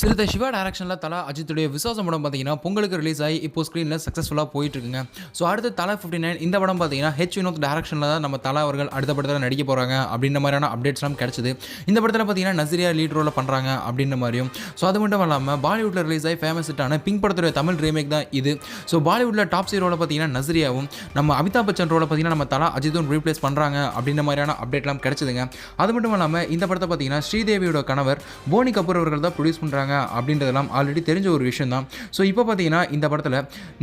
சிறுத சிவா டேரக்ஷனில் தலா அஜித்துடைய விசுவாசம் படம் பார்த்தீங்கன்னா பொங்கலுக்கு ரிலீஸ் ஆகி இப்போ ஸ்க்ரீனில் சக்ஸஸ்ஃபுல்லாக போயிட்டு இருக்குங்க ஸோ அடுத்து தலா ஃபிஃப்டி நைன் இந்த படம் பார்த்தீங்கன்னா ஹெச் வினோத் டேரக்ஷனில் தான் நம்ம தலா அவர்கள் அடுத்த படத்தில் நடிக்க போகிறாங்க அப்படின்ற மாதிரியான அப்டேட்ஸ்லாம் கிடச்சிது. இந்த படத்தில் பார்த்தீங்கன்னா நசிரியா லீட் ரோலில் பண்ணுறாங்க அப்படின்ற மாதிரியும். ஸோ அது மட்டும் இல்லாமல் பாலிவுட்டில் ரிலீஸ் ஆகி ஃபேமஸ் ஹிட்டான பிங்க் படத்துடைய தமிழ் ரீமேக் தான் இது. ஸோ பாலிவுட்டில் டாப் ஹீரோவில் பார்த்தீங்கன்னா நசிரியாவும் நம்ம அமிதாப் பச்சன் ரோலை பார்த்தீங்கன்னா நம்ம தலா அஜித்தும் ரீப்ளேஸ் பண்ணுறாங்க அப்படின்ற மாதிரியான அப்டேட்லாம் கிடச்சிதுங்க. அது மட்டும் இல்லாமல் இந்த படத்தை பார்த்தீங்கன்னா ஸ்ரீதேவியோட கணவர் போனி கபூர் அவர்கள் தான் ப்ரொடியூஸ் பண்ணுறாங்க அப்படின்றதெல்லாம் ஆல்ரெடி தெரிஞ்ச ஒரு விஷயம் தான் ஸோ இப்போ பார்த்தீங்கன்னா இந்த படத்தில்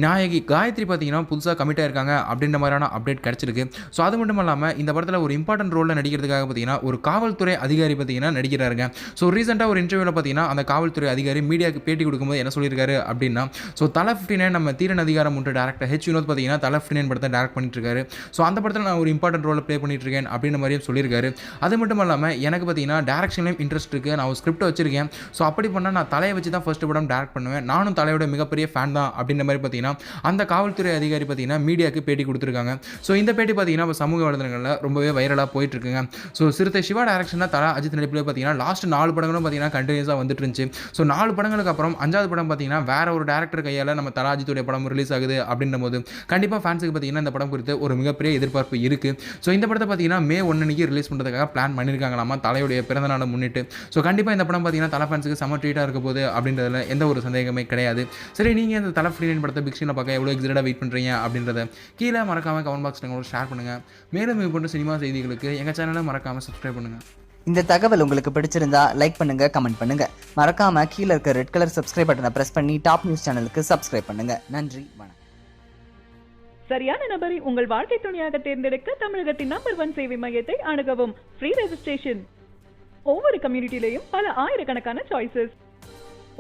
நாயகி காயத்ரி பார்த்தீங்கன்னா புதுசாக கமிட் ஆயிருக்காங்க அப்படின்ற மாதிரியான அப்டேட் கிடச்சிருக்கு. ஸோ அது மட்டும் இல்லாமல் இந்த படத்தில் ஒரு இம்பார்ட்டன்ட் ரோலில் நடிக்கிறதுக்காக பார்த்தீங்கன்னா ஒரு காவல்துறை அதிகாரி பார்த்தீங்கன்னா நடிக்கிறாருங்க. ஸோ ரீசெண்டாக ஒரு இன்டர்வியூவில் பார்த்தீங்கன்னா அந்த காவல்துறை அதிகாரி மீடியாவுக்கு பேட்டி கொடுக்கும்போது என்ன சொல்லியிருக்காரு அப்படின்னா ஸோ தலை ஃபிஃப்டி நைன் நம்ம தீரன் அதிகாரம் ஒன்று டேரக்டர் ஹெச் வினோத் பார்த்தீங்கன்னா தலை ஃபிஃப்டி நைன் படத்தை டேரக்ட் பண்ணிட்டு இருக்காரு ஸோ அந்த படத்தில் நான் ஒரு இம்பார்ட்டன்ட் ரோலை ப்ளே பண்ணிட்டு இருக்கேன் அப்படின்ற மாதிரியும் சொல்லியிருக்காரு. அது மட்டும் இல்லாமல் எனக்கு பார்த்தீங்கன்னா டேரக்ஷன்லேயும் இன்ட்ரெஸ்ட் இருக்குது நான் ஒரு ஸ்கிரிப்ட் வச்சிருக்கேன். ஸோ அப்படி பண்ணால் நான் தலையை வச்சு தான் ஃபஸ்ட்டு படம் டேரக்ட் பண்ணுவேன். நானும் தலையோட மிகப்பெரிய ஃபேன் தான் அப்படின்ற மாதிரி பார்த்தீங்கன்னா அந்த காவல்துறை அதிகாரி பார்த்தீங்கன்னா மீடியாவுக்கு பேட்டி கொடுத்துருக்காங்க. ஸோ இந்த பேட்டி பார்த்தீங்கன்னா இப்போ சமூக வலைதளங்களில் ரொம்பவே வைரலாக போயிட்டுருக்குங்க. ஸோ சிறுத்தை சிவா டேரக்ஷனில் தலா அஜித் நடிப்பில் பார்த்தீங்கன்னா லாஸ்ட் நாலு படங்களும் பார்த்தீங்கன்னா கண்டினியூஸாக வந்துட்டு இருந்துச்சு. ஸோ நாலு படங்களுக்கு அப்புறம் அஞ்சாவது படம் பார்த்தீங்கன்னா வேற ஒரு டேரக்டர் கையால் நம்ம தலா அஜித்துடைய படம் ரிலீஸ் ஆகுது அப்படின்ற போது கண்டிப்பாக ஃபேன்ஸுக்கு பார்த்தீங்கன்னா இந்த படம் குறித்து ஒரு மிகப்பெரிய எதிர்பார்ப்பு இருக்குது ஸோ இந்த படத்தை பார்த்தீங்கன்னா மே ஒன்றுக்கு ரிலீஸ் பண்ணுறதுக்காக பிளான் பண்ணியிருக்காங்களாமா தலையுடைய பிறந்த நாளை முன்னிட்டு. ஸோ கண்டிப்பாக இந்த படம் பார்த்தீங்கன்னா தலை ஃபேன்ஸுக்கு சம ட்ரீட்டாக இருக்க போகுது அப்படின்றதுல எந்த ஒரு சந்தேகமே கிடையாது. சரி நீங்கள் இந்த தலை ஃப்ரீ படத்தை பிக் ஸ்க்ரீனில் பார்க்க எவ்வளோ எக்ஸைட்டாக வெயிட் பண்ணுறீங்க அப்படின்றத கீழே மறக்காமல் கமெண்ட் பாக்ஸ் எங்களோட ஷேர் பண்ணுங்கள் மேலும் இது போன்ற சினிமா செய்திகளுக்கு எங்கள் சேனலை மறக்காமல் சப்ஸ்கிரைப் பண்ணுங்கள் இந்த தகவல் உங்களுக்கு பிடிச்சிருந்தா லைக் பண்ணுங்க கமெண்ட் பண்ணுங்க. மறக்காம கீழே இருக்க ரெட் கலர் சப்ஸ்கிரைப் பட்டனை பிரஸ் பண்ணி டாப் நியூஸ் சேனலுக்கு சப்ஸ்கிரைப் பண்ணுங்க. நன்றி வணக்கம். சரியான நபரை உங்கள் வாழ்க்கை துணையாக தேர்ந்தெடுக்க தமிழகத்தின் நம்பர் ஒன் சேவை மையத்தை அணுகவும். ஃப்ரீ ரெஜிஸ்ட்ரேஷன் ஒவ்வொரு கம்யூனிட்டிலையும் பல ஆயிரக்கணக்கான சாய்ஸஸ்